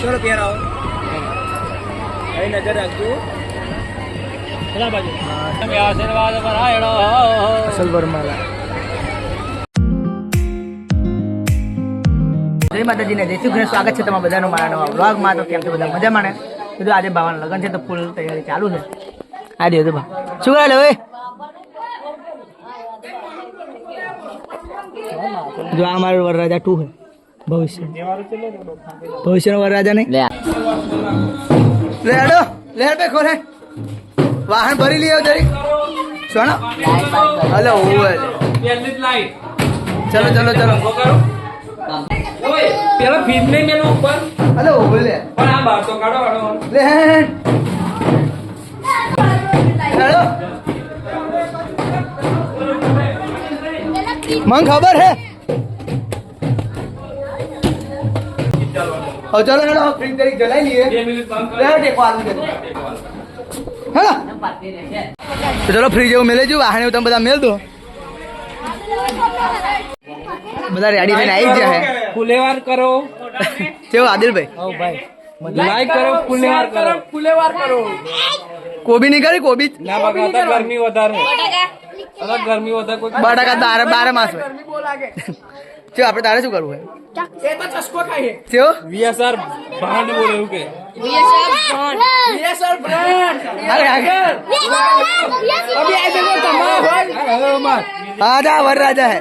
ચલો પેર આવો અહીં નજર સ્વાગત છે તમારા બધાનું મારા નવા વ્લોગમાં. તો કેમ છો બધા? મજા માણે કીધું આજે બાવાનું લગ્ન છે, તો ફૂલ તૈયારી ચાલુ છે. આ દે બા. શું કરે હવે જો આ મારું વરરાજા ટુ છે. ભવિષ્ય. ભવિષ્યનો વરરાજા નહીં? લે. હેડો લે હેડ બે ખોલે વાહન ભરી લઈ આવ જરી. સોનો. હલો ઓવે ચલો ચલો ચલો. પેલો ફીટ નહીં મેનો ઉપર? હલો ઓવે લે. પણ આ બાર તો કાઢો કાઢો લે હેડો મને ખબર હે. ઓ ચાલો હેડો ફ્રીજ તરીક જલાઈ લઈએ. હેડ ટેકો આલું છે. ચલો ફ્રી જેવું મેલે જુ વાહણે તમે બધા મેલ દો બધા રેડી થઈને આવી જ જાય ફુલેવાર કરો. કેવું આદિલભાઈ? લાઈક કરો ફુલેવાર કરો ફુલેવાર કરો. કોબી નહીં કરી કોબી? ના અત્યારે ગરમી વધારે. અત્યારે ગરમી વધારે કોઈ બટાકા બારે બારે માસ હોય. ચેવું આપણે તારે શું કરવું હોય? ચેવું વીએસઆર ભાંડ બોલે એવું કે. અરે આગળ. હા જા વરરાજા હે.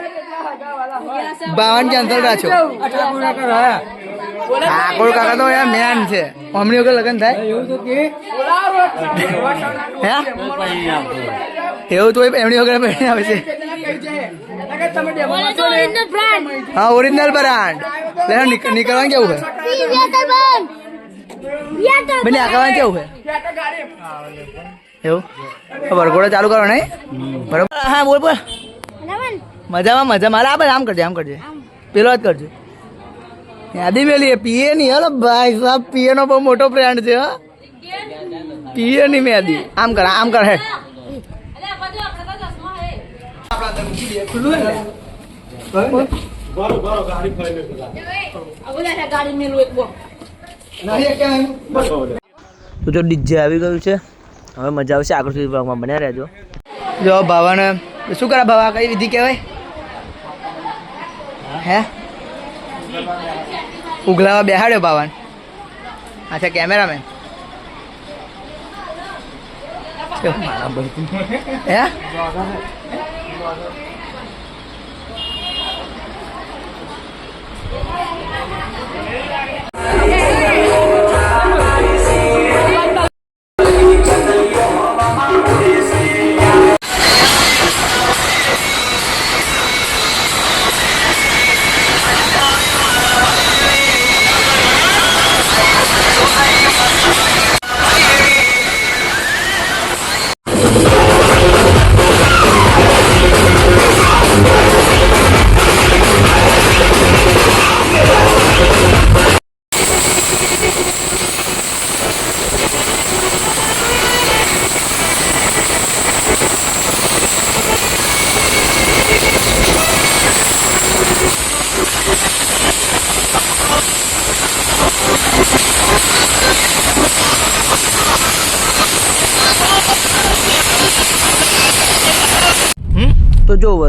બાવન કેન્સલ રાખ્યો ઠાકોર કાકા તો યાર મેન છે. હમણી વગર લગ્ન થાય? હે? એવું તો એમની વગર આવે છે. હા ઓરિજિનલ બ્રાન્ડ લે નીક- નીકળવાનું કેવું છે? બેન આગળવાનું કેવું છે? એવું? વરઘોડો ચાલુ કરો નહીં? બરોબર. હા બોલ બોલ. મજામાં મજા મારે આપણે આમ કરજે આમ કરજે. પેલો જ કરજે. યાદી મેલી પીએ નહીં હલો ભાઈ સાહેબ પીએ નો બહુ મોટો બ્રાન્ડ છે હા. પીએ નહીં મેદી. આમ કર આમ કર હે તો જો ડીજે આવી ગયું છે. હવે મજા આવશે આગળ સુધી બ્લોગમાં બન્યા રહેજો. જો ભાવાને શું કરે ભાવા કઈ વિધિ કહેવાય? હે? ઉગલાવા બેહાડ્યો ભાવાન અચ્છા કેમેરામેન. હે? 많은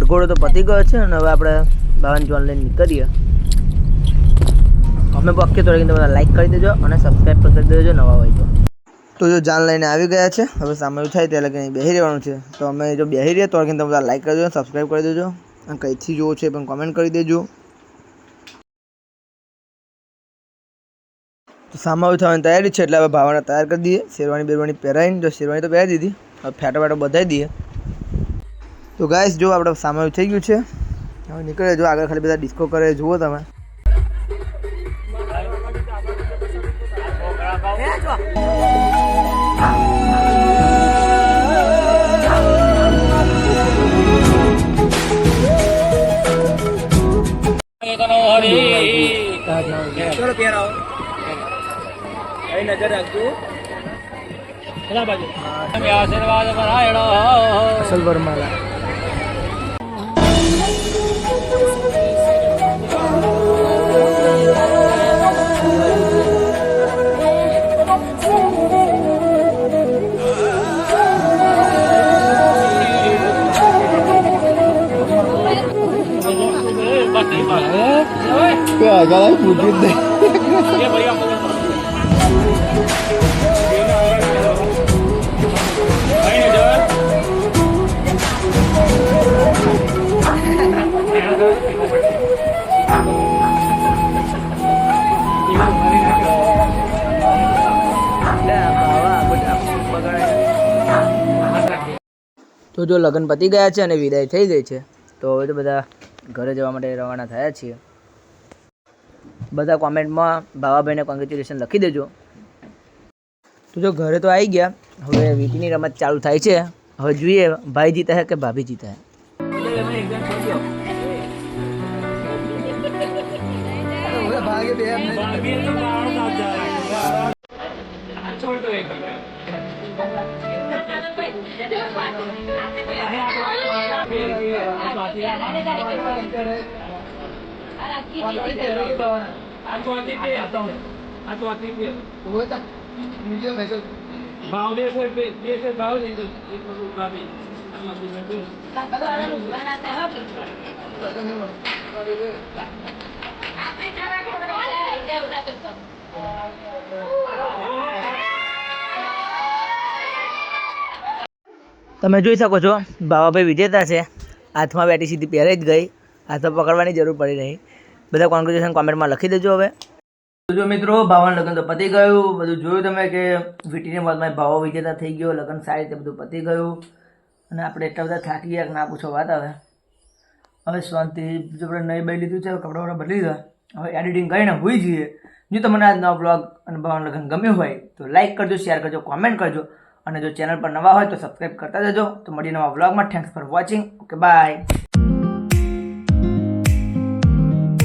વરઘોડો તો પતી ગયો છે અને હવે આપણે બાવન જોન લઈને નીકળીએ. અમે પક્કે તો તમે લાઈક કરી દેજો અને સબસ્ક્રાઈબ કરી દેજો નવા હોય તો. તો જો જાન લઈને આવી ગયા છે, હવે સામે થાય ત્યાં લગીને બેસી રહેવાનું છે. તો અમે જો બેસી રહીએ તો તમે બધા લાઈક કરી દેજો સબસ્ક્રાઈબ કરી દેજો. અને કઈથી જોવો છે પણ કોમેન્ટ કરી દેજો. તો સામે એવું થવાની તૈયારી છે, એટલે હવે ભાવાને તૈયાર કરી દઈએ. શેરવાની, બેરવાની પહેરાવીને જો શેરવાની તો પહેરાવી દીધી. હવે ફેટો ફેટો બધાઈ દઈએ. તો ગાઈસ જો આપણે સામે થઈ ગયું છે હવે નીકળે જો આગળ ખાલી બધા ડિસ્કો કરે જુઓ તમે. નજર રાખજો આશીર્વાદ અસલ વરમાલા. કે આગળ પૂછી જ એ ભાઈ આપણે ભાઈ જવા તો જો લગ્ન પતી ગયા છે અને વિદાય થઈ ગઈ છે, તો હવે તો બધા ઘરે જવા માટે રવાના થયા છીએ. બધા કોમેન્ટમાં ભાવાભાઈને કોંગ્રેચ્યુલેશન લખી દેજો. તો જો ઘરે તો આવી ગયા, હવે વીટીની રમત ચાલુ થાય છે. હવે જોઈએ ભાઈ જીતા હે કે ભાભી જીતા હે. ભાવ ભાવ નહીં તો એક તમે જોઈ શકો છો ભાવાભાઈ વિજેતા છે. હાથમાં બેટી સીધી પહેરે જ ગઈ. હાથમાં પકડવાની જરૂર પડી નહીં. બધા કોન્ગ્રેચ્યુલેશન કોમેન્ટમાં લખી દેજો હવે. જો મિત્રો, ભાવન લગ્ન તો પતી ગયું. બધું જોયું તમે કે વીટીની વાતમાં ભાવો વિજેતા થઈ ગયો, લગ્ન સારી રીતે બધું પતી ગયું. અને આપણે એટલા બધા થાકી ગયા ના પૂછો વાત આવે હવે શાંતિ, જો આપણે નહીં બદલી લીધું છે, કપડાં વપડા બદલી દીધા. હવે એડિટિંગ કરીને હોઈ જઈએ. જો તમને આજનો બ્લોગ અને ભાવન લગ્ન ગમ્યું હોય, તો લાઈક કરજો શેર કરજો કોમેન્ટ કરજો. અને જો ચેનલ પર નવા હોય, તો સબસ્ક્રાઈબ કરતા જજો. તો મળીએ નવા બ્લોગમાં thanks for watching okay bye